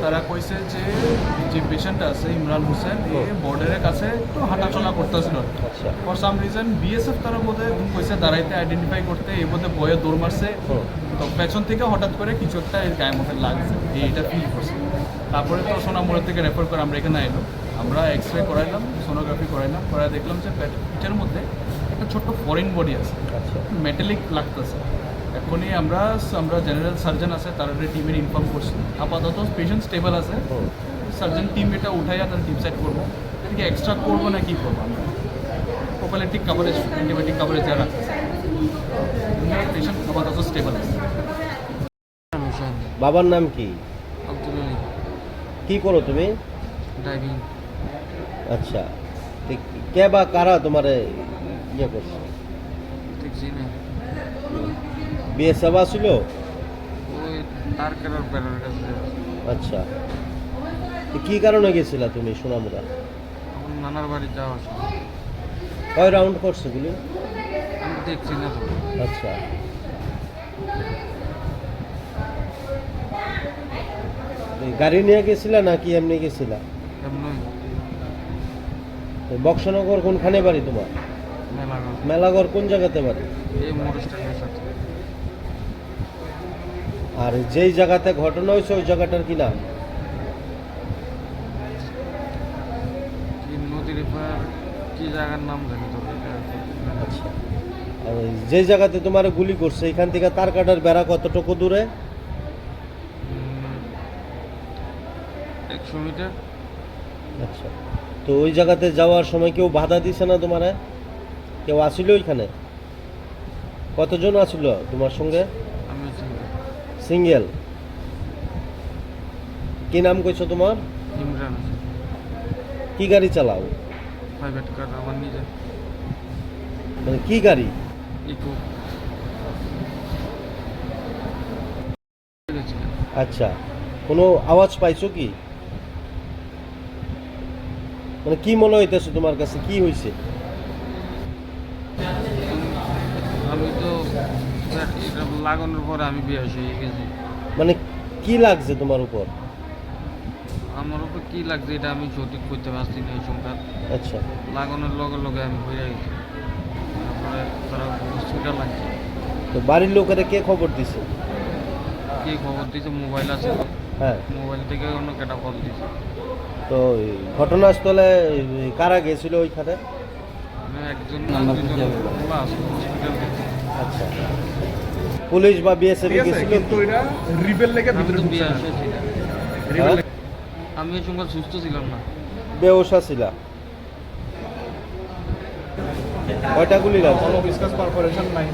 তারা কইছে যে যে পেশেন্ট আছে ইমরান হোসেন এ। বর্ডারের কাছে একটু হাঁটাচলা করতেছিল। আচ্ছা। ফর সাম রিজন বিএসএফ তারা বোধে কইছে দাঁড়াইতে আইডেন্টিফাই করতে এই বোধে বয়ে দৌড় মারছে। তো পেছন থেকে হঠাৎ করে কিছু একটা গায়ে মধ্যে লাগছে এইটা ফিল করছে। তারপরে তো সোনামুড়া থেকে রেফার করে আমরা এখানে এলো আমরা এক্স রে করাইলাম সোনোগ্রাফি করাইলাম করাই দেখলাম যে পেট- পেটের মধ্যে একটা ছোট্ট ফরেন বডি আছে। আচ্ছা। মেটালিক লাগতেছে। এখনই আমরা আমরা জেনারেল সার্জন আছে তার টিমের ইনফর্ম করছি। আপাতত পেশেন্ট স্টেবল আছে। সার্জন টিম এটা উঠাইয়া তার টিম সেট করব। এদিকে এক্সট্রা করব না কি করব আমরা? প্রোপালেটিক কাভারেজ অ্যান্টিবায়োটিক কাভারেজ যা রাখতেছে পেশেন্ট আপাতত স্টেবল আছে। বাবার নাম কি? আব্দুল আলী। কি করো তুমি? ড্রাইভিং আচ্ছা কে বা কারা তোমারে ইয়ে করছে? না বিএসএফ আসছিল ওই তার কারোর বেড়ার কাছে আচ্ছা। তো কি কারণে গেছিলা তুমি সোনামুড়া? নানার বাড়ি যাওয়া কয় রাউন্ড করছে গুলি আমি দেখছি না তো। আচ্ছা। এই গাড়ি নিয়ে গেছিলা নাকি এমনি গেছিলা? এমনি। এই বক্সনগর কোনখানে বাড়ি তোমার? মেলাঘর। মেলাগড় কোন জায়গাতে বাড়ি? এই মোড় স্ট্যান্ডের সাথে আর যেই জায়গাতে ঘটনা হয়েছে ওই জায়গাটার কি নাম? কি নদীর এপার কি জায়গার নাম জানি আচ্ছা। আর যে জায়গাতে তোমার গুলি করছে এখান থেকে তার কাটার বেড়া কতটুকু দূরে? একশো মিটার। আচ্ছা। তো ওই জায়গাতে যাওয়ার সময় কেউ বাধা দিছে না তোমার? কেউ আসিল ওইখানে? কতজন আসিল তোমার সঙ্গে? সিঙ্গেল কি নাম কইছো তোমার? ইমরান কি গাড়ি চালাও? প্রাইভেট কার আমার নিজে মানে কি গাড়ি? ইকো আচ্ছা। কোনো আওয়াজ পাইছো কি? মানে কি মনে হইতেছে তোমার কাছে? কি হয়েছে এটা লাগানোর পরে আমি বেহস হয়ে গেছি মানে কি লাগছে তোমার উপর? আমার উপর কি লাগছে এটা আমি সঠিক করতে পারছি না এই সংখ্যা আচ্ছা। লাগানোর লগে লগে আমি হয়ে গেছি তারপরে তারা হসপিটাল লাগছে তো বাড়ির লোকেরা কে খবর দিছে? কি খবর দিয়েছে মোবাইল আছে। হ্যাঁ। মোবাইল থেকে অন্য কেটা কল দিয়েছে তো ঘটনাস্থলে কারা গেছিল ওইখানে? একজন হসপিটাল আচ্ছা। পুলিশ বা বিএসএফ গেছিল। কিন্তু এটা রিবেল লেগে ভিতরে ঢুকছে না। রিবেল হ্যাঁ? আমি এই সঙ্গে সুস্থ ছিলাম না। বেওসা ছিল। কয়টা গুলি লাগছে? কোনো ডিসকাস পারফরেশন নাই।